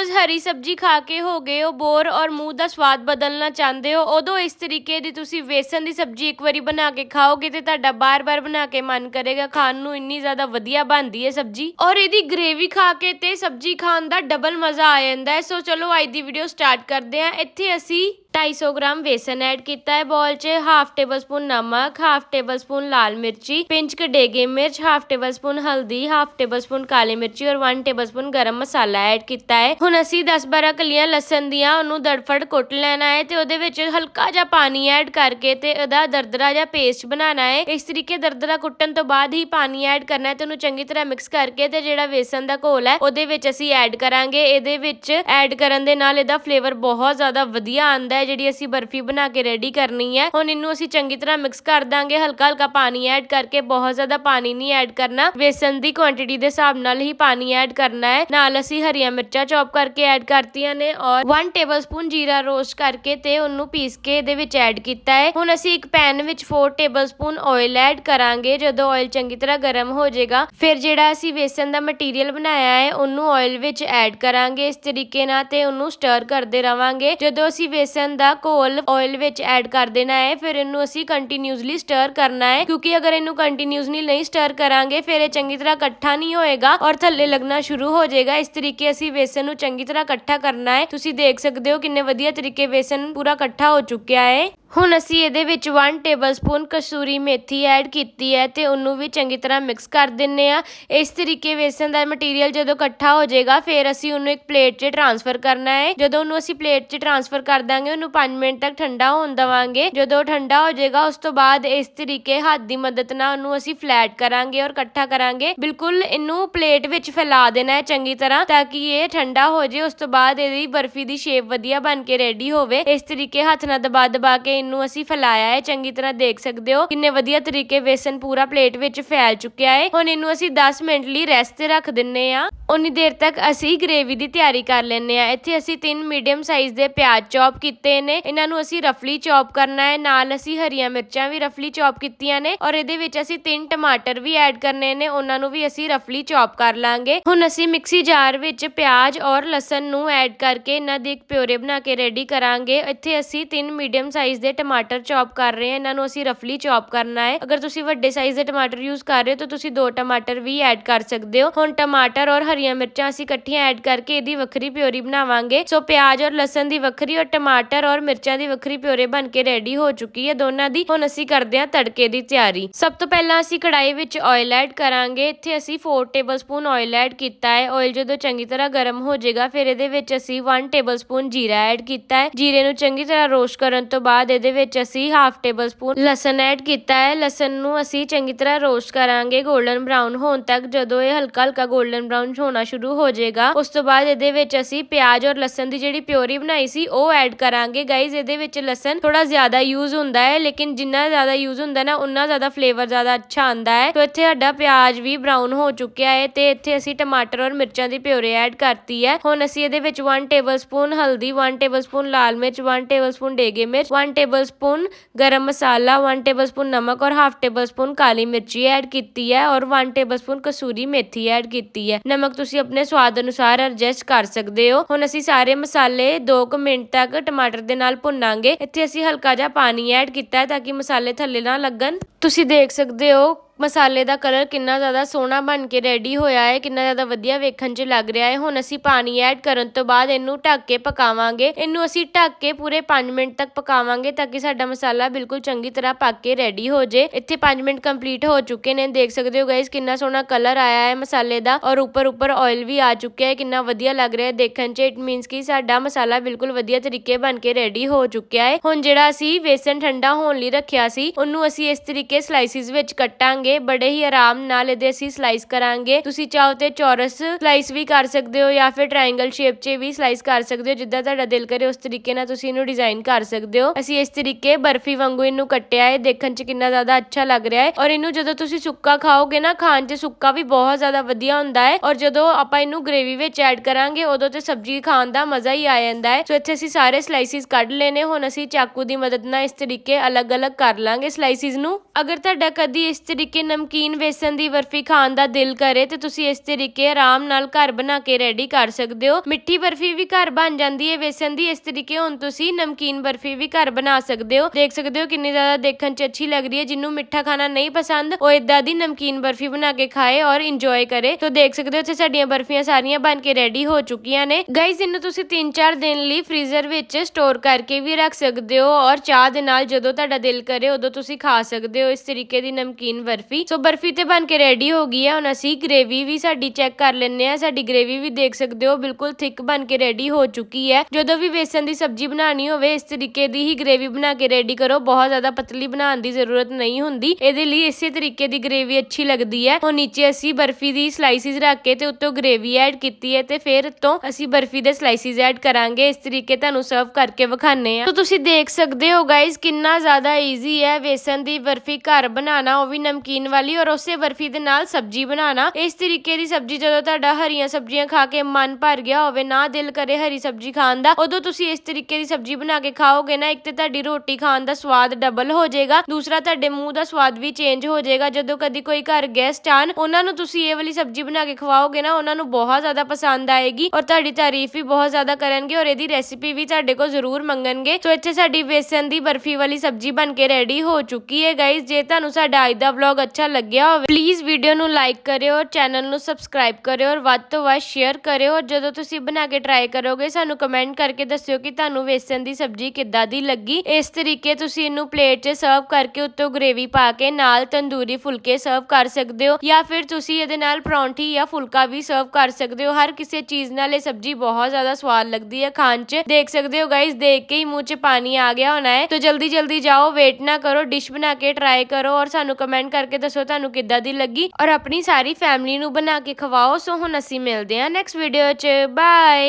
ਰੋਜ਼ ਹਰੀ ਸਬਜ਼ੀ ਖਾ ਕੇ ਹੋ ਗਏ ਹੋ, ਬੋਰ ਔਰ ਮੂੰਹ ਦਾ ਸਵਾਦ ਬਦਲਣਾ ਚਾਹੁੰਦੇ ਹੋ, ਉਦੋਂ ਇਸ ਤਰੀਕੇ ਦੀ ਤੁਸੀਂ ਵੇਸਣ ਦੀ ਸਬਜ਼ੀ ਇੱਕ ਵਾਰੀ ਬਣਾ ਕੇ ਖਾਓਗੇ ਤੇ ਤੁਹਾਡਾ ਬਾਰ-ਬਾਰ ਬਣਾ ਕੇ ਮਨ ਕਰੇਗਾ, ਖਾਣ ਨੂੰ ਇੰਨੀ ਜ਼ਿਆਦਾ ਵਧੀਆ ਬਣਦੀ ਹੈ ਸਬਜ਼ੀ। ਔਰ ਇਹਦੀ ਗ੍ਰੇਵੀ ਖਾ ਕੇ ਤੇ ਸਬਜ਼ੀ ਖਾਣ ਦਾ ਡਬਲ ਮਜ਼ਾ ਆ ਜਾਂਦਾ ਹੈ। ਸੋ ਚਲੋ ਅੱਜ ਦੀ ਵੀਡੀਓ ਸਟਾਰਟ ਕਰਦੇ ਹਾਂ। ਇੱਥੇ ਅਸੀਂ 250 ਗ੍ਰਾਮ ਵੇਸਨ ਐਡ ਕੀਤਾ ਹੈ। ਬੋਲ 'ਚ ਹਾਫ ਟੇਬਲ ਸਪੂਨ ਨਮਕ, ਹਾਫ ਟੇਬਲ ਸਪੂਨ ਲਾਲ ਮਿਰਚੀ, ਪਿੰਚ ਕ ਡੇਗੇ ਮਿਰਚ, ਹਾਫ ਟੇਬਲ ਸਪੂਨ ਹਲਦੀ, ਹਾਫ ਟੇਬਲ ਸਪੂਨ ਕਾਲੀ ਮਿਰਚੀ ਔਰ 1 ਟੇਬਲ ਸਪੂਨ ਗਰਮ ਮਸਾਲਾ ਐਡ ਕੀਤਾ ਹੈ। ਹੁਣ ਅਸੀਂ 10-12 ਕਲੀਆਂ ਲਸਣ ਦੀਆਂ ਉਹਨੂੰ ਦੜਫੜ ਕੁੱਟ ਲੈਣਾ ਹੈ ਤੇ ਉਹਦੇ ਵਿੱਚ ਹਲਕਾ ਜਿਹਾ ਪਾਣੀ ਐਡ ਕਰਕੇ ਤੇ ਉਹਦਾ ਦਰਦਰਾ ਜਿਹਾ ਪੇਸਟ ਬਣਾਉਣਾ ਹੈ। ਇਸ ਤਰੀਕੇ ਦਰਦਰਾ ਕੁੱਟਣ ਤੋਂ ਬਾਅਦ ਹੀ ਪਾਣੀ ਐਡ ਕਰਨਾ ਹੈ ਤੇ ਉਹਨੂੰ ਚੰਗੀ ਤਰ੍ਹਾਂ ਮਿਕਸ ਕਰਕੇ ਤੇ ਜਿਹੜਾ ਵੇਸਨ ਦਾ ਘੋਲ ਹੈ ਉਹਦੇ ਵਿੱਚ ਅਸੀਂ ਐਡ ਕਰਾਂਗੇ। ਇਹਦੇ ਵਿੱਚ ਐਡ ਕਰਨ ਦੇ ਨਾਲ ਇਹਦਾ ਫਲੇਵਰ ਬਹੁਤ ਜ਼ਿਆਦਾ ਵਧੀਆ ਆਂਦਾ ਹੈ, ਜਿਹੜੀ ਅਸੀਂ ਬਰਫੀ ਬਣਾ ਕੇ ਰੈਡੀ ਕਰਨੀ ਹੈ। ਹੁਣ ਇਹਨੂੰ ਅਸੀਂ ਚੰਗੀ ਤਰ੍ਹਾਂ ਮਿਕਸ ਕਰ ਦਾਂਗੇ। ਹਲਕਾ ਹਲਕਾ ਪਾਣੀ ਐਡ ਕਰਕੇ, ਬਹੁਤ ਜ਼ਿਆਦਾ ਪਾਣੀ ਨਹੀਂ ਐਡ ਕਰਨਾ। ਵੇਸਨ ਦੀ ਕੁਆਂਟੀਟੀ ਦੇ ਹਿਸਾਬ ਨਾਲ ਹੀ ਪਾਣੀ ਐਡ ਕਰਨਾ ਹੈ। ਨਾਲ ਅਸੀਂ ਹਰੀਆਂ ਮਿਰਚਾਂ ਚੌਪ ਕਰਕੇ ਐਡ ਕਰਤੀਆਂ ਨੇ ਔਰ 1 ਟੇਬਲਸਪੂਨ ਜੀਰਾ ਰੋਸਟ ਕਰਕੇ ਤੇ ਉਹਨੂੰ ਪੀਸ ਕੇ ਇਹਦੇ ਵਿੱਚ ਐਡ ਕੀਤਾ ਹੈ। ਹੁਣ ਅਸੀਂ ਇੱਕ ਪੈਨ ਵਿੱਚ 4 ਟੇਬਲਸਪੂਨ ਆਇਲ ਐਡ ਕਰਾਂਗੇ। ਜਦੋਂ ਆਇਲ ਚੰਗੀ ਤਰ੍ਹਾਂ ਗਰਮ ਹੋ ਜਾਏਗਾ, ਫਿਰ ਜਿਹੜਾ ਅਸੀਂ ਵੇਸਨ ਦਾ ਮਟੀਰੀਅਲ ਬਣਾਇਆ ਹੈ, ਉਹਨੂੰ ਆਇਲ ਵਿੱਚ ਐਡ ਕਰਾਂਗੇ। ਇਸ ਤਰੀਕੇ ਨਾਲ ਤੇ ਉਹਨੂੰ ਸਟਰ ਕਰਦੇ ਰਵਾਂਗੇ। ਜਦੋਂ ਅਸੀਂ ਬੇਸਨ ਵੇਸਨ ਦਾ ਘੋਲ ਆਇਲ ਵਿੱਚ ਐਡ ਕਰ ਦੇਣਾ ਹੈ, ਫਿਰ ਇਹਨੂੰ ਅਸੀਂ ਕੰਟੀਨਿਊਸਲੀ ਸਟਰ ਕਰਨਾ ਹੈ, ਕਿਉਂਕਿ ਅਗਰ ਇਹਨੂੰ ਕੰਟੀਨਿਊਸਲੀ ਨਹੀਂ ਸਟਰ ਕਰਾਂਗੇ, ਫਿਰ ਇਹ ਚੰਗੀ ਤਰ੍ਹਾਂ ਇਕੱਠਾ ਨਹੀਂ ਹੋਏਗਾ ਔਰ ਥੱਲੇ ਲੱਗਣਾ ਸ਼ੁਰੂ ਹੋ ਜਾਏਗਾ। ਇਸ ਤਰੀਕੇ ਅਸੀਂ ਵੇਸਨ ਨੂੰ ਚੰਗੀ ਤਰ੍ਹਾਂ ਇਕੱਠਾ ਕਰਨਾ ਹੈ। ਤੁਸੀਂ ਦੇਖ ਸਕਦੇ ਹੋ ਕਿੰਨੇ ਵਧੀਆ ਤਰੀਕੇ ਵੇਸਨ ਪੂਰਾ ਇਕੱਠਾ ਹੋ ਚੁੱਕਿਆ ਹੈ। ਹੁਣ ਅਸੀਂ ਇਹਦੇ ਵਿੱਚ 1 ਟੇਬਲਸਪੂਨ ਕਸੂਰੀ ਮੇਥੀ ਐਡ ਕੀਤੀ ਹੈ ਤੇ ਉਹਨੂੰ ਵੀ ਚੰਗੀ ਤਰ੍ਹਾਂ ਮਿਕਸ ਕਰ ਦਿੰਨੇ ਆ। ਇਸ ਤਰੀਕੇ ਵੇਸਣ ਦਾ ਮਟੀਰੀਅਲ ਜਦੋਂ ਇਕੱਠਾ ਹੋ ਜਾਏਗਾ, ਫਿਰ ਅਸੀਂ ਉਹਨੂੰ ਇੱਕ ਪਲੇਟ 'ਚ ਟਰਾਂਸਫਰ ਕਰਨਾ ਹੈ। ਜਦੋਂ ਉਹਨੂੰ ਅਸੀਂ ਪਲੇਟ 'ਚ ਟਰਾਂਸਫਰ ਕਰ ਦਾਂਗੇ, ਉਹਨੂੰ 5 ਮਿੰਟ ਤੱਕ ਠੰਡਾ ਹੋਣ ਦਵਾਂਗੇ। ਜਦੋਂ ਠੰਡਾ ਹੋ ਜਾਏਗਾ, ਉਸ ਤੋਂ ਬਾਅਦ ਇਸ ਤਰੀਕੇ ਹੱਥ ਦੀ ਮਦਦ ਨਾਲ ਉਹਨੂੰ ਅਸੀਂ ਫਲੈਟ ਕਰਾਂਗੇ ਔਰ ਇਕੱਠਾ ਕਰਾਂਗੇ। ਬਿਲਕੁਲ ਇਹਨੂੰ ਪਲੇਟ ਵਿੱਚ ਫੈਲਾ ਦੇਣਾ ਹੈ ਚੰਗੀ ਤਰ੍ਹਾਂ, ਤਾਂ ਕਿ ਇਹ ਠੰਡਾ ਹੋ ਜਾਏ, ਉਸ ਤੋਂ ਬਾਅਦ ਇਹਦੀ ਬਰਫੀ ਦੀ ਸ਼ੇਪ ਵਧੀਆ ਬਣ ਕੇ ਰੈਡੀ ਹੋਵੇ। ਇਸ ਤਰੀਕੇ ਹੱਥ ਨਾਲ ਦਬਾ ਦਬਾ ਕੇ ਇਹਨੂੰ ਅਸੀਂ ਫੈਲਾਇਆ ਹੈ, ਚੰਗੀ ਤਰ੍ਹਾਂ ਦੇਖ ਸਕਦੇ ਹੋ। ਕਿੰਨੇ ਵਧੀਆ ਤਰੀਕੇ ਵੇਸਨ ਪੂਰਾ ਪਲੇਟ ਵਿੱਚ ਫੈਲ ਚੁੱਕਿਆ ਹੈ। ਹੁਣ ਇਹਨੂੰ ਅਸੀਂ 10 ਮਿੰਟ ਲਈ ਰੈਸਟ ਤੇ ਰੱਖ ਦਿੰਨੇ ਆ। ਉਨੀ ਦੇਰ ਤੱਕ ਅਸੀਂ ਗ੍ਰੇਵੀ ਦੀ ਤਿਆਰੀ ਕਰ ਲੈਨੇ ਆ। ਇੱਥੇ ਅਸੀਂ ਤਿੰਨ ਮੀਡੀਅਮ ਸਾਈਜ਼ ਦੇ ਪਿਆਜ਼ ਚੌਪ ਕੀਤੇ ਨੇ। ਇਹਨਾਂ ਨੂੰ ਅਸੀਂ ਰਫਲੀ ਚੌਪ ਕਰਨਾ ਹੈ। ਨਾਲ ਅਸੀਂ ਹਰੀਆਂ ਮਿਰਚਾਂ ਵੀ ਰਫਲੀ ਚੌਪ ਕੀਤੀਆਂ ਨੇ। ਔਰ ਇਹਦੇ ਵਿੱਚ ਅਸੀਂ ਤਿੰਨ ਟਮਾਟਰ ਵੀ ਐਡ ਕਰਨੇ ਨੇ। ਉਹਨਾਂ ਨੂੰ ਵੀ ਅਸੀਂ ਰਫਲੀ ਚੌਪ ਕਰ ਲਾਂਗੇ। ਹੁਣ ਅਸੀਂ ਮਿਕਸੀ ਜਾਰ ਵਿੱਚ ਪਿਆਜ਼ ਔਰ ਲਸਣ ਨੂੰ ਐਡ ਕਰਕੇ ਇਹਨਾਂ ਦੀ ਇੱਕ ਪਿਓਰੇ ਬਣਾ ਕੇ ਰੈਡੀ ਕਰਾਂਗੇ। ਇੱਥੇ ਅਸੀਂ ਤਿੰਨ ਮੀਡੀਅਮ ਸਾਈਜ਼ ਦੇ ਟਮਾਟਰ ਚੌਪ ਕਰ ਰਹੇ ਹਾਂ, ਇਹਨਾਂ ਨੂੰ ਅਸੀਂ ਰਫਲੀ ਚੌਪ ਕਰਨਾ ਹੈ। ਅਗਰ ਤੁਸੀਂ ਵੱਡੇ ਸਾਈਜ਼ ਦੇ ਟਮਾਟਰ ਯੂਜ਼ ਕਰ ਰਹੇ ਹੋ, ਤਾਂ ਤੁਸੀਂ ਦੋ ਟਮਾਟਰ ਵੀ ਐਡ ਕਰ ਸਕਦੇ ਹੋ। ਹੁਣ ਟਮਾਟਰ ਔਰ ਹਰੀਆਂ ਮਿਰਚਾਂ ਅਸੀਂ ਇਕੱਠੀਆਂ ਐਡ ਕਰਕੇ ਇਹਦੀ ਵੱਖਰੀ ਪਿਓਰੀ ਬਣਾਵਾਂਗੇ। ਸੋ ਪਿਆਜ਼ ਔਰ ਲਸਣ ਦੀ ਵੱਖਰੀ ਔਰ ਟਮਾਟਰ ਔਰ ਮਿਰਚਾਂ ਦੀ ਵੱਖਰੀ ਪਿਓਰੇ ਬਣ ਕੇ ਰੈਡੀ ਹੋ ਚੁੱਕੀ ਹੈ ਦੋਨਾਂ ਦੀ। ਹੁਣ ਅਸੀਂ ਕਰਦੇ ਹਾਂ ਤੜਕੇ ਦੀ ਤਿਆਰੀ। ਸਭ ਤੋਂ ਪਹਿਲਾਂ ਅਸੀਂ ਕੜਾਈ ਵਿੱਚ ਆਇਲ ਐਡ ਕਰਾਂਗੇ। ਇੱਥੇ ਅਸੀਂ 4 ਟੇਬਲਸਪੂਨ ਆਇਲ ਐਡ ਕੀਤਾ ਹੈ। ਆਇਲ ਜਦੋਂ ਚੰਗੀ ਤਰ੍ਹਾਂ ਗਰਮ ਹੋ ਜਾਏਗਾ, ਫਿਰ ਇਹਦੇ ਵਿੱਚ ਅਸੀਂ 1 ਟੇਬਲਸਪੂਨ ਜੀਰਾ ਐਡ ਕੀਤਾ ਹੈ। ਜੀਰੇ ਨੂੰ ਚੰਗੀ ਤਰ੍ਹਾਂ ਰੋਸਟ ਕਰਨ ਤੋਂ ਬਾਅਦ ਇਹਦੇ ਵਿੱਚ ਅਸੀਂ ਹਾਫ ਟੇਬਲ ਸਪੂਨ ਲਸਣ ਐਡ ਕੀਤਾ ਹੈ। ਲਸਣ ਨੂੰ ਅਸੀਂ ਚੰਗੀ ਤਰ੍ਹਾਂ ਰੋਸਟ ਕਰਾਂਗੇ 골ਡਨ ਬ੍ਰਾਊਨ ਹੋਣ ਤੱਕ। ਜਦੋਂ ਇਹ ਹਲਕਾ ਹਲਕਾ 골ਡਨ ਬ੍ਰਾਊਨ ਹੋਣਾ ਸ਼ੁਰੂ ਹੋ ਜਾਏਗਾ, ਉਸ ਤੋਂ ਬਾਅਦ ਇਹਦੇ ਵਿੱਚ ਅਸੀਂ ਪਿਆਜ਼ ਔਰ ਲਸਣ ਦੀ ਜਿਹੜੀ ਪਿਓਰੀ ਬਣਾਈ ਸੀ, ਉਹ ਐਡ ਕਰਾਂਗੇ। ਗਾਇਜ਼ ਇਹਦੇ ਵਿੱਚ ਲਸਣ ਥੋੜਾ ਜ਼ਿਆਦਾ ਯੂਜ਼ ਹੁੰਦਾ ਹੈ, ਲੇਕਿਨ ਜਿੰਨਾ ਜ਼ਿਆਦਾ ਯੂਜ਼ ਹੁੰਦਾ ਨਾ, ਉਨਾ ਜ਼ਿਆਦਾ ਫਲੇਵਰ ਜ਼ਿਆਦਾ ਅੱਛਾ ਆਂਦਾ ਹੈ। ਤੇ ਇੱਥੇ ਸਾਡਾ ਪਿਆਜ਼ ਵੀ ਬ੍ਰਾਊਨ ਹੋ ਚੁੱਕਿਆ ਹੈ ਤੇ ਇੱਥੇ ਅਸੀਂ ਟਮਾਟਰ ਔਰ ਮਿਰਚਾਂ ਦੀ ਪਿਓਰੀ ਐਡ ਕਰਤੀ ਹੈ। ਹੁਣ ਅਸੀਂ ਇਹਦੇ ਵਿੱਚ 1 ਟੇਬਲਸਪੂਨ ਹਲਦੀ 1 ਟੇਬਲਸਪੂਨ ਲਾਲ ਮਿਰਚ 1 ਟੇਬਲਸਪੂਨ ਡੇਗੇ ਮਿਰਚ 1 ਟੇਬਲਸਪੂਨ ਗਰਮ ਮਸਾਲਾ 1 ਟੇਬਲਸਪੂਨ ਨਮਕ ਔਰ ਹਾਫ ਟੇਬਲਸਪੂਨ ਕਾਲੀ ਮਿਰਚੀ ਐਡ ਕੀਤੀ ਹੈ ਔਰ 1 ਟੇਬਲਸਪੂਨ ਕਸੂਰੀ ਮੇਥੀ ਐਡ ਕੀਤੀ ਹੈ। ਨਮਕ ਤੁਸੀਂ ਆਪਣੇ ਸਵਾਦ ਅਨੁਸਾਰ ਐਡਜਸਟ ਕਰ ਸਕਦੇ ਹੋ। ਹੁਣ ਅਸੀਂ ਸਾਰੇ ਮਸਾਲੇ 2 ਕੁ ਮਿੰਟ ਤੱਕ ਟਮਾਟਰ ਦੇ ਨਾਲ ਭੁੰਨਾਂਗੇ। ਇੱਥੇ ਅਸੀਂ ਹਲਕਾ ਜਿਹਾ ਪਾਣੀ ਐਡ ਕੀਤਾ ਤਾਂ ਕਿ ਮਸਾਲੇ ਥੱਲੇ ਨਾ ਲੱਗਣ। ਤੁਸੀਂ ਦੇਖ ਸਕਦੇ ਹੋ ਮਸਾਲੇ ਦਾ ਕਲਰ ਕਿੰਨਾ ਜ਼ਿਆਦਾ ਸੋਹਣਾ ਬਣ ਕੇ ਰੈਡੀ ਹੋਇਆ ਹੈ, ਕਿੰਨਾ ਜ਼ਿਆਦਾ ਵਧੀਆ ਵੇਖਣ 'ਚ ਲੱਗ ਰਿਹਾ ਹੈ। ਹੁਣ ਅਸੀਂ ਪਾਣੀ ਐਡ ਕਰਨ ਤੋਂ ਬਾਅਦ ਇਹਨੂੰ ਢੱਕ ਕੇ ਪਕਾਵਾਂਗੇ। ਇਹਨੂੰ ਅਸੀਂ ਢੱਕ ਕੇ ਪੂਰੇ 5 ਮਿੰਟ ਤੱਕ ਪਕਾਵਾਂਗੇ ਤਾਂ ਕਿ ਸਾਡਾ ਮਸਾਲਾ ਬਿਲਕੁਲ ਚੰਗੀ ਤਰ੍ਹਾਂ ਪੱਕ ਕੇ ਰੈਡੀ ਹੋ ਜੇ ਇੱਥੇ 5 ਮਿੰਟ ਕੰਪਲੀਟ ਹੋ ਚੁੱਕੇ ਨੇ। ਦੇਖ ਸਕਦੇ ਹੋ ਗਾਇਸ ਕਿੰਨਾ ਸੋਹਣਾ ਕਲਰ ਆਇਆ ਹੈ ਮਸਾਲੇ ਦਾ ਔਰ ਉੱਪਰ ਉੱਪਰ ਆਇਲ ਵੀ ਆ ਚੁੱਕਿਆ ਹੈ। ਕਿੰਨਾ ਵਧੀਆ ਲੱਗ ਰਿਹਾ ਹੈ ਦੇਖਣ 'ਚ। ਇਟ ਮੀਨਸ ਕਿ ਸਾਡਾ ਮਸਾਲਾ ਬਿਲਕੁਲ ਵਧੀਆ ਤਰੀਕੇ ਬਣ ਕੇ ਰੈਡੀ ਹੋ ਚੁੱਕਿਆ ਹੈ। ਹੁਣ ਜਿਹੜਾ ਅਸੀਂ ਵੇਸਨ ਠੰਡਾ ਹੋਣ ਲਈ ਰੱਖਿਆ ਸੀ, ਉਹਨੂੰ ਅਸੀਂ ਇਸ ਤਰੀਕੇ ਸਲਾਈਸਿਸ ਵਿੱਚ ਕੱਟਾਂਗੇ। ਬੜੇ ਹੀ ਆਰਾਮ ਨਾਲ ਇਹਦੇ ਅਸੀਂ ਸਲਾਈਸ ਕਰਾਂਗੇ। ਤੁਸੀਂ ਚਾਹੋ ਤੇ ਚੌਰਸ ਸਲਾਈਸ ਵੀ ਕਰ ਸਕਦੇ ਹੋ ਜਾਂ ਫਿਰ ਟ੍ਰਾਇੰਗਲ ਸ਼ੇਪ 'ਚ ਵੀ ਸਲਾਈਸ ਕਰ ਸਕਦੇ ਹੋ, ਜਿੱਦਾਂ ਤੁਹਾਡਾ ਦਿਲ ਕਰੇ ਉਸ ਤਰੀਕੇ ਨਾਲ ਤੁਸੀਂ ਇਹਨੂੰ ਡਿਜ਼ਾਈਨ ਕਰ ਸਕਦੇ ਹੋ। ਅਸੀਂ ਇਸ ਤਰੀਕੇ ਬਰਫੀ ਵਾਂਗੂ ਇਹਨੂੰ ਕੱਟਿਆ ਹੈ, ਦੇਖਣ 'ਚ ਕਿੰਨਾ ਜ਼ਿਆਦਾ ਅੱਛਾ ਲੱਗ ਰਿਹਾ ਹੈ। ਔਰ ਇਹਨੂੰ ਜਦੋਂ ਤੁਸੀਂ ਸੁੱਕਾ ਖਾਓਗੇ ਨਾ, ਖਾਣ 'ਚ ਸੁੱਕਾ ਵੀ ਬਹੁਤ ਜ਼ਿਆਦਾ ਵਧੀਆ ਹੁੰਦਾ ਹੈ। ਔਰ ਜਦੋਂ ਆਪਾਂ ਇਹਨੂੰ ਗ੍ਰੇਵੀ ਵਿੱਚ ਐਡ ਕਰਾਂਗੇ, ਉਦੋਂ ਤੇ ਸਬਜ਼ੀ ਖਾਣ ਦਾ ਮਜ਼ਾ ਹੀ ਆ ਜਾਂਦਾ ਹੈ। ਸੋ ਇੱਥੇ ਅਸੀਂ ਸਾਰੇ ਸਲਾਈਸਿਸ ਕੱਢ ਲੈਨੇ ਹੁਣ ਅਸੀਂ ਚਾਕੂ ਦੀ ਮਦਦ ਨਾਲ ਇਸ ਤਰੀਕੇ ਅਲੱਗ-ਅਲੱਗ ਕਰ ਲਾਂਗੇ ਸਲਾਈਸਿਸ ਨੂੰ। ਅਗਰ ਤੁਹਾਡਾ ਕਦੀ ਇਸ ਤਰੀਕੇ ਕਿ ਨਮਕੀਨ ਵੇਸਣ ਦੀ ਬਰਫੀ ਖਾਣ ਦਾ ਦਿਲ ਕਰੇ ਤੇ ਤੁਸੀਂ ਇਸ ਤਰੀਕੇ ਆਰਾਮ ਨਾਲ ਘਰ ਬਣਾ ਕੇ ਰੈਡੀ ਕਰ ਸਕਦੇ ਹੋ। ਮਿੱਠੀ ਬਰਫੀ ਵੀ ਘਰ ਬਣ ਜਾਂਦੀ ਹੈ। ਵੇਸਣ ਦੀ ਇਸ ਤਰੀਕੇ ਹੁਣ ਤੁਸੀਂ ਨਮਕੀਨ ਬਰਫੀ ਵੀ ਘਰ ਬਣਾ ਸਕਦੇ ਹੋ। ਦੇਖ ਸਕਦੇ ਹੋ ਕਿੰਨੀ ਜ਼ਿਆਦਾ ਦੇਖਣ 'ਚ ਅੱਛੀ ਲੱਗ ਰਹੀ ਹੈ। ਜਿਹਨੂੰ ਮਿੱਠਾ ਖਾਣਾ ਨਹੀਂ ਪਸੰਦ, ਉਹ ਇਦਾਂ ਦੀ ਨਮਕੀਨ ਬਰਫੀ ਬਣਾ ਕੇ ਖਾਏ ਔਰ ਇੰਜੋਏ ਕਰੇ। ਤੋ ਦੇਖ ਸਕਦੇ ਹੋ ਇੱਥੇ ਸਾਡੀਆਂ ਬਰਫੀਆਂ ਸਾਰੀਆਂ ਬਣ ਕੇ ਰੈਡੀ ਹੋ ਚੁੱਕੀਆਂ ਨੇ। ਗਾਇਸ ਇਹਨੂੰ ਤੁਸੀਂ 3-4 ਦਿਨ ਲਈ ਫ੍ਰੀਜ਼ਰ ਵਿੱਚ ਸਟੋਰ ਕਰਕੇ ਵੀ ਰੱਖ ਸਕਦੇ ਹੋ ਔਰ ਚਾਹ ਦੇ ਨਾਲ ਜਦੋਂ ਤੁਹਾਡਾ ਦਿਲ ਕਰੇ ਉਦੋਂ ਤੁਸੀਂ ਖਾ ਸਕਦੇ ਹੋ। ਇਸ ਤਰੀਕੇ ਦੀ ਨਮਕੀਨ ਬਰਫੀ। ਸੋ ਬਰਫੀ ਤੇ ਬਣ ਕੇ ਰੈਡੀ ਹੋ ਗਈ ਹੈ ਹੁਣ ਅਸੀਂ ਗ੍ਰੇਵੀ ਵੀ ਸਾਡੀ ਚੈੱਕ ਕਰ ਲੈਂਦੇ ਆ। ਸਾਡੀ ਗ੍ਰੇਵੀ ਵੀ ਦੇਖ ਸਕਦੇ ਹੋ, ਬਿਲਕੁਲ ਥਿਕ ਬਣ ਕੇ ਰੈਡੀ ਹੋ ਚੁੱਕੀ ਹੈ। ਜਦੋਂ ਵੀ ਵੇਸਣ ਦੀ ਸਬਜ਼ੀ ਬਣਾਉਣੀ ਹੋਵੇ, ਇਸ ਤਰੀਕੇ ਦੀ ਹੀ ਗ੍ਰੇਵੀ ਬਣਾ ਕੇ ਰੈਡੀ ਕਰੋ। ਬਹੁਤ ਜ਼ਿਆਦਾ ਪਤਲੀ ਬਣਾਉਣ ਦੀ ਜ਼ਰੂਰਤ ਨਹੀਂ ਹੁੰਦੀ। ਇਹਦੇ ਲਈ ਇਸੇ ਤਰੀਕੇ ਦੀ ਗ੍ਰੇਵੀ ਅੱਛੀ ਲੱਗਦੀ ਹੈ। ਹੁਣ ਨੀਚੇ ਅਸੀਂ ਬਰਫੀ ਦੀ ਸਲਾਈਸਿਸ ਰੱਖ ਕੇ ਤੇ ਉੱਤੋਂ ਗ੍ਰੇਵੀ ਐਡ ਕੀਤੀ ਹੈ ਤੇ ਫਿਰ ਤੋਂ ਅਸੀਂ ਬਰਫੀ ਦੇ ਸਲਾਈਸਿਸ ਐਡ ਕਰਾਂਗੇ। ਇਸ ਤਰੀਕੇ ਤੁਹਾਨੂੰ ਸਰਵ ਕਰਕੇ ਵਿਖਾਣੇ ਆ ਤਾਂ ਤੁਸੀਂ ਦੇਖ ਸਕਦੇ ਹੋ ਗਾਇਸ ਕਿੰਨਾ ਜ਼ਿਆਦਾ ਈਜ਼ੀ ਹੈ ਵੇਸਣ ਦੀ ਬਰਫੀ ਘਰ ਬਣਾਉਣਾ। ਉਹ ਵੀ ਨਮਕੀਨ ਵਾਲੀ ਔਰ ਉਸੇ ਬਰਫੀ ਦੇ ਨਾਲ ਸਬਜ਼ੀ ਬਣਾਉਣਾ। ਇਸ ਤਰੀਕੇ ਦੀ ਸਬਜ਼ੀ ਜਦੋਂ ਤੁਹਾਡਾ ਹਰੀਆਂ ਸਬਜ਼ੀਆਂ ਖਾ ਕੇ ਮਨ ਭਰ ਗਿਆ ਹੋਵੇ, ਨਾ ਦਿਲ ਕਰੇ ਹਰੀ ਸਬਜ਼ੀ ਖਾਣ ਦਾ, ਉਦੋਂ ਤੁਸੀਂ ਇਸ ਤਰੀਕੇ ਦੀ ਸਬਜ਼ੀ ਬਣਾ ਕੇ ਖਾਓਗੇ ਨਾ, ਇੱਕ ਤੇ ਤੁਹਾਡੀ ਰੋਟੀ ਖਾਣ ਦਾ ਸਵਾਦ ਡਬਲ ਹੋ ਜਾਏਗਾ, ਦੂਸਰਾ ਤੁਹਾਡੇ ਮੂੰਹ ਦਾ ਸਵਾਦ ਵੀ ਚੇਂਜ ਹੋ ਜਾਏਗਾ। ਜਦੋਂ ਕਦੀ ਕੋਈ ਘਰ ਗੈਸਟ ਆਣ, ਉਹਨਾਂ ਨੂੰ ਤੁਸੀਂ ਇਹ ਵਾਲੀ ਸਬਜ਼ੀ ਬਣਾ ਕੇ ਖਵਾਓਗੇ ਨਾ, ਉਹਨਾਂ ਨੂੰ ਬਹੁਤ ਜ਼ਿਆਦਾ ਪਸੰਦ ਆਏਗੀ ਔਰ ਤੁਹਾਡੀ ਤਾਰੀਫ ਵੀ ਬਹੁਤ ਜ਼ਿਆਦਾ ਕਰਨਗੇ ਔਰ ਇਹਦੀ ਰੈਸਿਪੀ ਵੀ ਤੁਹਾਡੇ ਕੋਲ ਜ਼ਰੂਰ ਮੰਗਣਗੇ। ਸੋ ਇੱਥੇ ਸਾਡੀ ਵੇਸਣ ਦੀ ਬਰਫੀ ਵਾਲੀ ਸਬਜ਼ੀ ਬਣ ਕੇ ਰੈਡੀ ਹੋ ਚੁੱਕੀ ਹੈ ਗਾਇਸ ਜੇ ਤੁਹਾਨੂੰ ਸਾਡਾ ਅੱਜ ਦਾ ਵਲੌਗ ਅੱਛਾ ਲੱਗਿਆ ਹੋਵੇ ਪਲੀਜ਼ ਵੀਡੀਓ ਨੂੰ ਲਾਈਕ ਕਰਿਓ ਔਰ ਚੈਨਲ ਨੂੰ ਸਬਸਕ੍ਰਾਈਬ ਕਰਿਓ ਔਰ ਵੱਧ ਤੋਂ ਵੱਧ ਸ਼ੇਅਰ ਕਰਿਓ। ਔਰ ਜਦੋਂ ਤੁਸੀਂ ਬਣਾ ਕੇ ਟਰਾਈ ਕਰੋਗੇ, ਸਾਨੂੰ ਕਮੈਂਟ ਕਰਕੇ ਦੱਸਿਓ ਕਿ ਤੁਹਾਨੂੰ ਵੇਸਣ ਦੀ ਸਬਜ਼ੀ ਕਿੱਦਾਂ ਦੀ ਲੱਗੀ। ਇਸ ਤਰੀਕੇ ਤੁਸੀਂ ਇਹਨੂੰ ਪਲੇਟ 'ਚ ਸਰਵ ਕਰਕੇ ਉੱਤੋਂ ਗ੍ਰੇਵੀ ਪਾ ਕੇ ਨਾਲ ਤੰਦੂਰੀ ਫੁਲਕੇ ਸਰਵ ਕਰ ਸਕਦੇ ਹੋ ਜਾਂ ਫਿਰ ਤੁਸੀਂ ਇਹਦੇ ਨਾਲ ਪਰੌਂਠੀ ਜਾਂ ਫੁਲਕਾ ਵੀ ਸਰਵ ਕਰ ਸਕਦੇ ਹੋ। ਹਰ ਕਿਸੇ ਚੀਜ਼ ਨਾਲ ਇਹ ਸਬਜ਼ੀ ਬਹੁਤ ਜ਼ਿਆਦਾ ਸਵਾਦ ਲੱਗਦੀ ਹੈ ਖਾਣ 'ਚ। ਦੇਖ ਸਕਦੇ ਹੋ ਗਾਇਸ ਦੇਖ ਕੇ ਹੀ ਮੂੰਹ 'ਚ ਪਾਣੀ ਆ ਗਿਆ ਹੋਣਾ ਹੈ। ਤਾਂ ਜਲਦੀ ਜਲਦੀ ਜਾਓ ਵੇਟ ਨਾ ਕਰੋ ਡਿਸ਼ ਬਣਾ ਕੇ ਟਰਾਈ ਕਰੋ ਔਰ ਸਾਨੂੰ ਕਮੈਂਟ ਕਰਕੇ ਕੇ ਦੱਸੋ ਤੁਹਾਨੂੰ ਕਿੱਦਾਂ ਦੀ ਲੱਗੀ ਔਰ ਆਪਣੀ ਸਾਰੀ ਫੈਮਿਲੀ ਨੂੰ ਬਣਾ ਕੇ ਖਵਾਓ। ਸੋ ਹੁਣ ਅਸੀਂ ਮਿਲਦੇ ਹਾਂ ਨੈਕਸਟ ਵੀਡੀਓ 'ਚ। ਬਾਏ